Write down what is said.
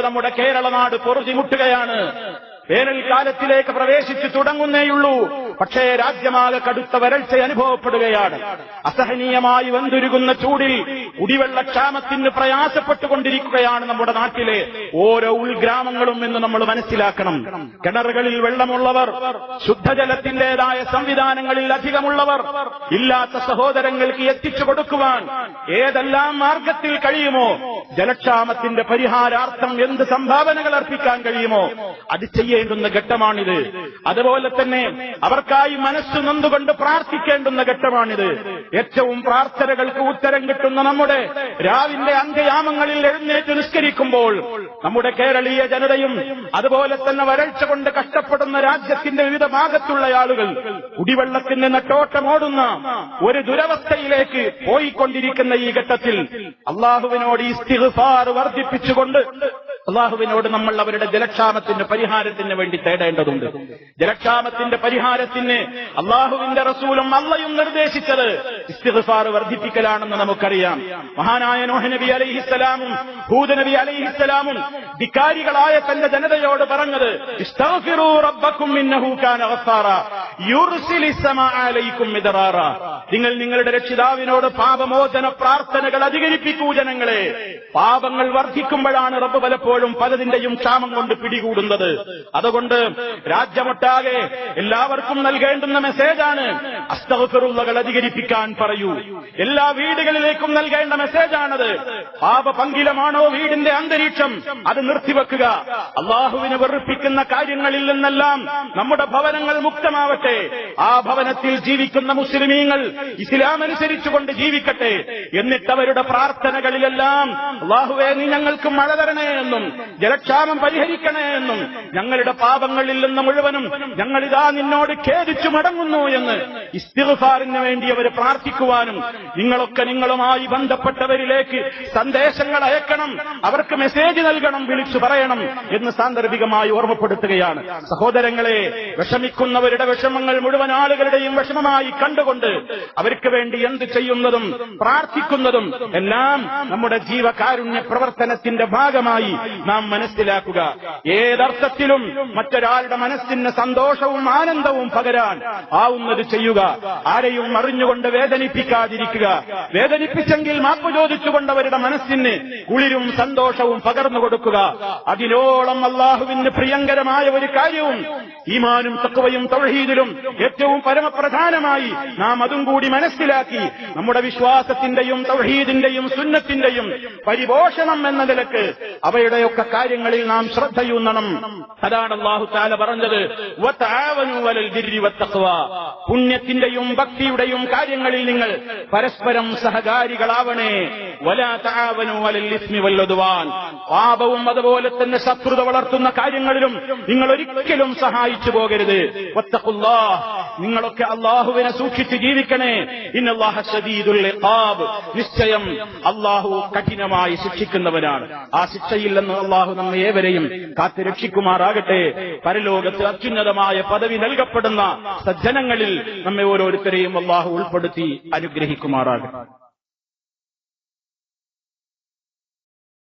നമ്മുടെ കേരള നാട് പൊറുതിമുട്ടുകയാണ്. വേനൽക്കാലത്തിലേക്ക് പ്രവേശിച്ചു തുടങ്ങുന്നേയുള്ളൂ. പക്ഷേ രാജ്യമാകെ കടുത്ത വരൾച്ച അനുഭവപ്പെടുകയാണ്. അസഹനീയമായി വന്തുരുകുന്ന ചൂടിൽ കുടിവെള്ളക്ഷാമത്തിന് പ്രയാസപ്പെട്ടുകൊണ്ടിരിക്കുകയാണ് നമ്മുടെ നാട്ടിലെ ഓരോ ഉൾഗ്രാമങ്ങളും എന്ന് നമ്മൾ മനസ്സിലാക്കണം. കിണറുകളിൽ വെള്ളമുള്ളവർ ശുദ്ധജലത്തിന്റേതായ സംവിധാനങ്ങളിൽ അധികമുള്ളവർ ഇല്ലാത്ത സഹോദരങ്ങൾക്ക് എത്തിച്ചു കൊടുക്കുവാൻ ഏതെല്ലാം മാർഗത്തിൽ കഴിയുമോ ജലക്ഷാമത്തിന്റെ പരിഹാരാർത്ഥം എന്ത് സംഭാവനകൾ അർപ്പിക്കാൻ കഴിയുമോ അത് ചെയ്യേണ്ടുന്ന ഘട്ടമാണിത്. അതുപോലെ തന്നെ അവർക്കായി മനസ്സു നൊന്നുകൊണ്ട് പ്രാർത്ഥിക്കേണ്ടുന്ന ഘട്ടമാണിത്. ഏറ്റവും പ്രാർത്ഥനകൾക്ക് ഉത്തരം കിട്ടുന്ന നമ്മുടെ രാവിന്റെ അന്ത്യയാമങ്ങളിൽ എഴുന്നേറ്റ് നിസ്കരിക്കുമ്പോൾ നമ്മുടെ കേരളീയ ജനതയും അതുപോലെ തന്നെ വരൾച്ച കൊണ്ട് കഷ്ടപ്പെടുന്ന രാജ്യത്തിന്റെ വിവിധ ഭാഗത്തുള്ള ആളുകൾ കുടിവെള്ളത്തിന് ടോട്ടമോടുന്ന ഒരു ദുരവസ്ഥയിലേക്ക് പോയിക്കൊണ്ടിരിക്കുന്ന ഈ ഘട്ടത്തിൽ അള്ളാഹുവിനോട് ഈ ഇസ്തിഗ്ഫാർ വർദ്ധിപ്പിച്ചുകൊണ്ട് അള്ളാഹുവിനോട് നമ്മൾ അവരുടെ ജലക്ഷാമത്തിന്റെ പരിഹാരത്തിന് വേണ്ടി തേടേണ്ടതുണ്ട്. ജലക്ഷാമത്തിന്റെ പരിഹാരത്തിന് അള്ളാഹുവിന്റെ റസൂലും അള്ളയും നിർദ്ദേശിച്ചത് ഇസ്തിഗ്ഫാർ വർദ്ധിപ്പിക്കലാണെന്ന് നമുക്കറിയാം. മഹാനായ നോഹ നബി അലൈഹിസ്സലാമും ഭൂതനബി നബി അലൈഹിസ്സലാമും ധിക്കാരികളായ തന്റെ ജനതയോട് പറഞ്ഞത് റബ്ബക്കും നിങ്ങൾ നിങ്ങളുടെ രക്ഷിതാവിനോട് പാപമോചന പ്രാർത്ഥനകൾ അധികരിപ്പിക്കൂ ജനങ്ങളെ. പാപങ്ങൾ വർദ്ധിക്കുമ്പോഴാണ് റബ്ബ് പലപ്പോഴും പലതിന്റെയും ക്ഷാമം കൊണ്ട് പിടികൂടുന്നത്. അതുകൊണ്ട് രാജ്യമൊട്ടാകെ എല്ലാവർക്കും നൽകേണ്ടുന്ന മെസ്സേജാണ് അസ്തഫറുള്ളകൾ അധികരിപ്പിക്കാൻ പറയൂ. എല്ലാ വീടുകളിലേക്കും നൽകേണ്ട മെസ്സേജാണത് പാപ പങ്കിലമാണോ വീടിന്റെ അന്തരീക്ഷം? അത് നിർത്തിവെക്കുക. അള്ളാഹുവിനെ വെറുപ്പിക്കുന്ന കാര്യങ്ങളിൽ നിന്നെല്ലാം നമ്മുടെ ഭവനങ്ങൾ മുക്തമാവട്ടെ. ആ ഭവനത്തിൽ ജീവിക്കുന്ന മുസ്ലിമീങ്ങൾ ഇസ്ലാം അനുസരിച്ചുകൊണ്ട് ജീവിക്കട്ടെ. എന്നിട്ട് അവരുടെ പ്രാർത്ഥനകളിലെല്ലാം അള്ളാഹുവെ നീ ഞങ്ങൾക്ക് മഴ തരണേ എന്നും ജലക്ഷാമം പരിഹരിക്കണേ എന്നും ഞങ്ങളുടെ പാപങ്ങളിൽ നിന്ന് മുഴുവനും ഞങ്ങളിതാ നിന്നോട് ഖേദിച്ചു മടങ്ങുന്നു എന്ന് ഇസ്തിഗ്ഫാറിന് വേണ്ടി അവർ പ്രാർത്ഥിക്കുവാനും നിങ്ങളൊക്കെ നിങ്ങളുമായി ബന്ധപ്പെട്ടവരിലേക്ക് സന്ദേശങ്ങൾ അയക്കണം അവർക്ക് മെസ്സേജ് നൽകണം വിളിച്ചു പറയണം എന്ന് സാന്ദർഭികമായി ഓർമ്മപ്പെടുത്തുകയാണ്. സഹോദരങ്ങളെ വിഷമിക്കുന്നവരുടെ വിഷമങ്ങൾ മുഴുവൻ ആളുകളുടെയും വിഷമമായി കണ്ടുകൊണ്ട് അവർക്ക് വേണ്ടി എന്ത് ചെയ്യുന്നതും പ്രാർത്ഥിക്കുന്നതും എല്ലാം നമ്മുടെ ജീവകാരുണ്യ പ്രവർത്തനത്തിന്റെ ഭാഗമായി നാം മനസ്സിലാക്കുക. ഏതർത്ഥത്തിലും മറ്റൊരാളുടെ മനസ്സിന് സന്തോഷവും ആനന്ദവും പകരാൻ ആവുന്നത് ചെയ്യുക. ആരെയും അറിഞ്ഞുകൊണ്ട് വേദനിപ്പിക്കാതിരിക്കുക. വേദനിപ്പിച്ചെങ്കിൽ മാപ്പ് ചോദിച്ചുകൊണ്ടവരുടെ മനസ്സിന് കുളിരും സന്തോഷവും പകർന്നു കൊടുക്കുക. അതിനോളം അള്ളാഹുവിന് പ്രിയങ്കരമായ ഒരു കാര്യവും ഈമാനും തക്കവയും തൊഴീതിലും ഏറ്റവും പരമപ്രധാനമായി നാം അതും കൂടി മനസ്സിലാക്കി നമ്മുടെ വിശ്വാസത്തിന്റെയും തൗഹീദിന്റെയും സുന്നത്തിന്റെയും പരിപോഷണം എന്ന നിലയ്ക്ക് അവയുടെയൊക്കെ കാര്യങ്ങളിൽ നാം ശ്രദ്ധയൂന്നണം. അതാണ് അള്ളാഹു താല പറഞ്ഞത്. വതആവനു ബിർരി ഭക്തിയുടെയും കാര്യങ്ങളിൽ നിങ്ങൾ പരസ്പരം സഹകാരികളാവണേ. വലാ തആവനു വലൽ ഇസ്മി പാപവും അതുപോലെ തന്നെ ശത്രുത വളർത്തുന്ന കാര്യങ്ങളിലും നിങ്ങൾ ഒരിക്കലും സഹായിച്ചു പോകരുത്. നിങ്ങളൊക്കെ അള്ളാഹുവിനെ സൂക്ഷിച്ച് ജീവിക്കണേ. ഇന്നല്ലാഹ. നിശ്ചയം അള്ളാഹു കഠിനമായി ശിക്ഷിക്കുന്നവനാണ്. ആ ശിക്ഷയിൽ നിന്ന് അള്ളാഹു നമ്മെ ഏവരെയും കാത്തു രക്ഷിക്കുമാറാകട്ടെ. പരലോകത്ത് അത്യുന്നതമായ പദവി നൽകപ്പെടുന്ന സജ്ജനങ്ങളിൽ നമ്മെ ഓരോരുത്തരെയും അള്ളാഹു ഉൾപ്പെടുത്തി അനുഗ്രഹിക്കുമാറാകട്ടെ.